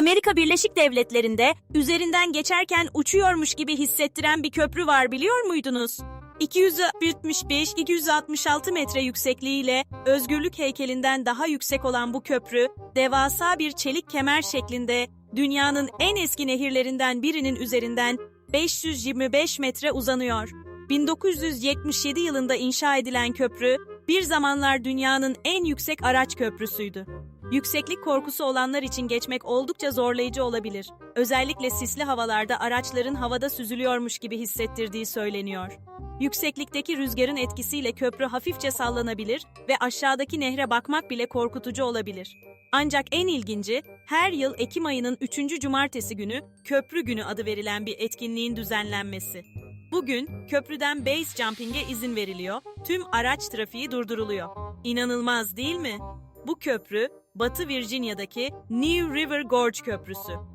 Amerika Birleşik Devletleri'nde üzerinden geçerken uçuyormuş gibi hissettiren bir köprü var biliyor muydunuz? 275-266 metre yüksekliğiyle özgürlük heykelinden daha yüksek olan bu köprü, devasa bir çelik kemer şeklinde dünyanın en eski nehirlerinden birinin üzerinden 525 metre uzanıyor. 1977 yılında inşa edilen köprü, bir zamanlar dünyanın en yüksek araç köprüsüydü. Yükseklik korkusu olanlar için geçmek oldukça zorlayıcı olabilir. Özellikle sisli havalarda araçların havada süzülüyormuş gibi hissettirdiği söyleniyor. Yükseklikteki rüzgarın etkisiyle köprü hafifçe sallanabilir ve aşağıdaki nehre bakmak bile korkutucu olabilir. Ancak en ilginci, her yıl Ekim ayının 3. cumartesi günü Köprü Günü adı verilen bir etkinliğin düzenlenmesi. Bugün köprüden base jumping'e izin veriliyor, tüm araç trafiği durduruluyor. İnanılmaz değil mi? Bu köprü, Batı Virginia'daki New River Gorge Köprüsü.